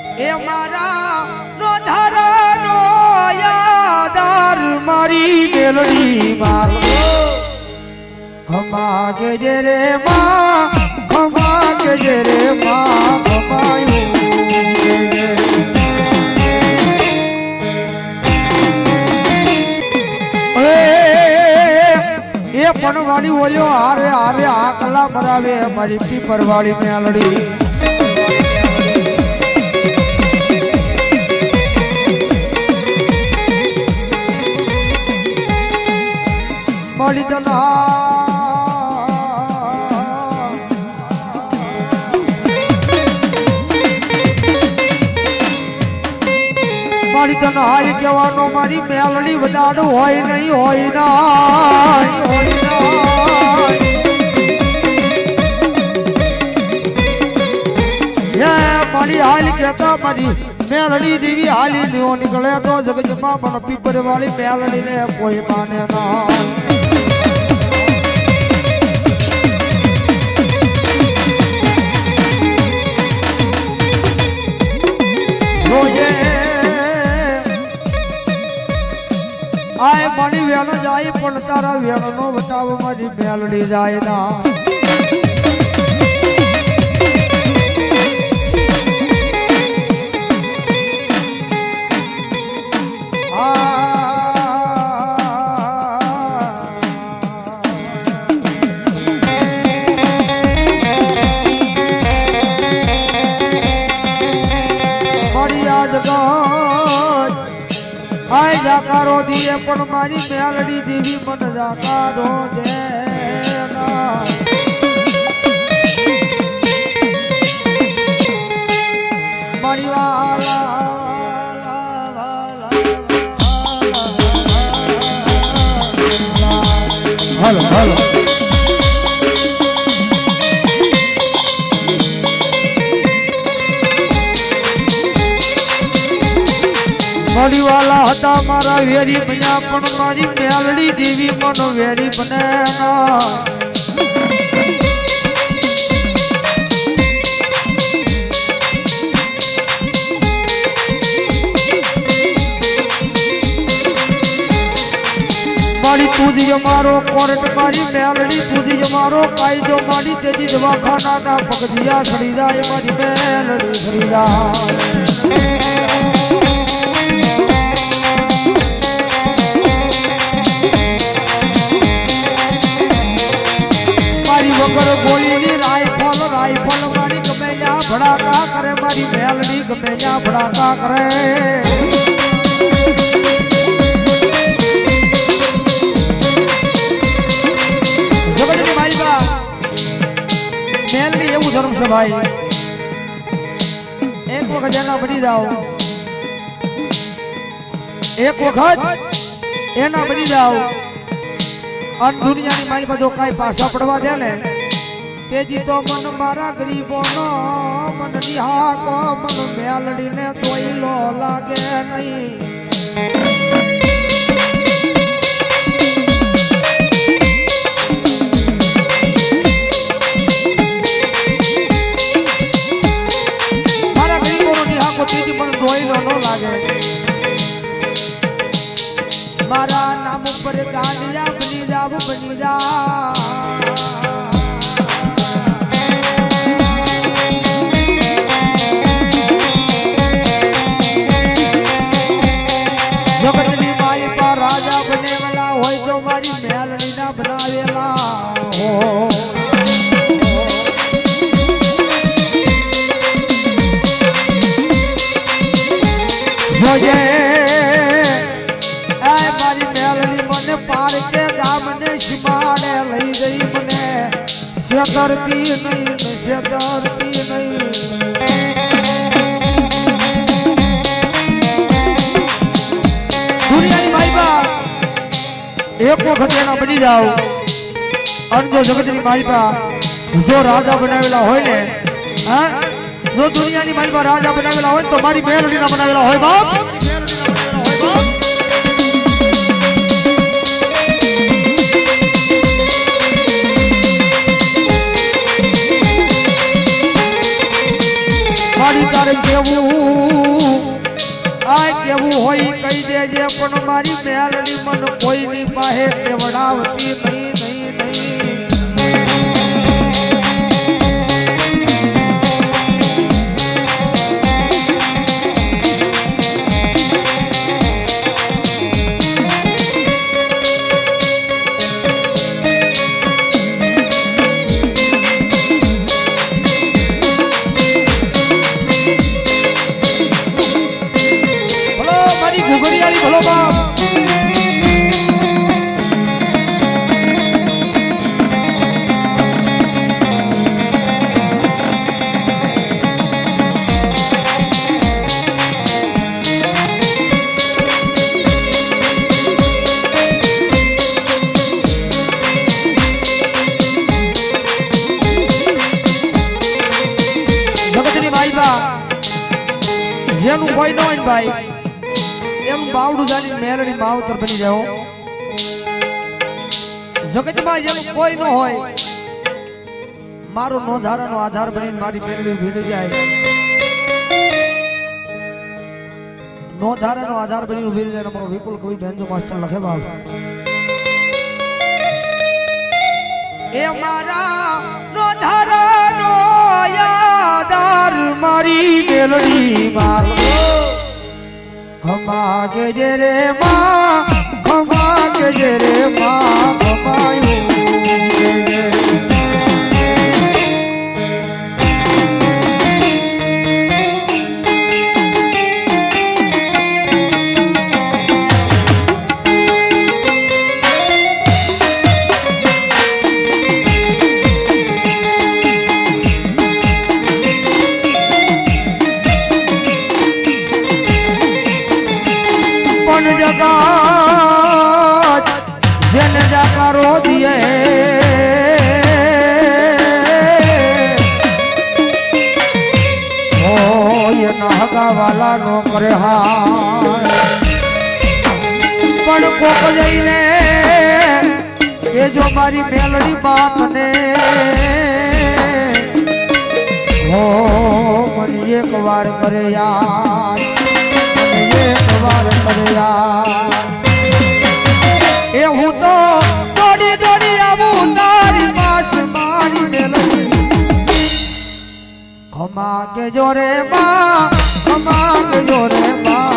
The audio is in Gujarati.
એ મારા નો ધારાનો યાદાર મારી મેલડી મારો ખમા કે જે રે માં ખમા જે રે માં. ખમાયું પણ વાળી ઓલ્યો, હારે હારે, આ કલા મરાવે મારી પીપર વાળી મેલડી. મારી તને હારી કહેવાનો, મારી મેલડી વધારો હોય નહીં, હોય ના હોય મારી હાલ કહેતા, મારી મેલડી દેવી હાલી દેવો નીકળે તો જગજમાં પણ પીપર વાળી મેલડી ને કોઈ માને ના. વેણ જાય પણ તારા વેણ નો બતાવ મારી મેલડી જાય ના. મારી આય જાકારો દીએ પણ મારી મેલડી દેવી મન જાકારો દે. મારી વાલા મારી વાલા હતા, મારા વેરી બન્યા પણ મારી મેલડી દેવી મનો વેરી બને. મારી પૂજી મારો કોર્ટ, મારી મેલડી પૂજી મારો કાયદો, મારી તેજી દવાખાના ના પગદિયા સડી જાય, મારી મેલડી સડી ગમે ત્યાં ભડાકા કરે. જગતની માલિકા. મેલડી એવું ધર્મ છે ભાઈ. એક વખત એના બની જાઓ. એક વખત એના બની જાઓ. અન દુનિયાની માલિકા જો કાંઈ પાછા પડવા દે ને તેજી તો મન મારા ગરીબોનો મન નિહાકો મન મેલડીને તોય લો લાગે નહીં. મારા ગરીબોનો નિહાકો તેજી પણ તોય લો ન લાગે. મારા નામ ઉપર ગાડિયા બની જાવ, બની જા મારી મેલડી ના બનાવેલા એ મારી મેલડી મને પાર કે ગામને શિમાડે લઈ ગઈ મને. શેતરતી નહીં શેતરતી નહીં. એક વખત એના બની જાવ અને જો જગતની માલિકા જો રાજા બનાવેલા હોય ને, હા? જો દુનિયાની બા રાજા બનાવેલા હોય તો મારી મેલડીના બનાવેલા હોય, બાપ. કેવું હોય, કહી દેજે, પણ મારી મેલડી મન કોઈની પાસે કેવડાવતી નહીં. જેનું કોઈ ન હોય ને ભાઈ. એમ બાવડું જાની મેલડી માવતર બની જાઓ જગતમાં જેનું કોઈ ન હોય, મારો નોંધારાનો આધાર બનીને મારી મેલડી ઊભી જાય. નોંધારાનો આધાર બની ઊભી જાય મારો વિપુલ કવિ બેનજો માસ્ટર લખે બાપ. એ મારા નોંધારાનો યાદાર મારી મેલડી મારો ખમા ગજરે માં ખમા ગજરે માં. દિયે હોય નાગા વાલા નો કરે હા પણ કોક જઈને એ જો મારી મેલડી બાત ને હો, મને એક વાર કરે યાર. એક વાર કરે યાર. ખમા કે જોરે માં ખમા કે જોરે માં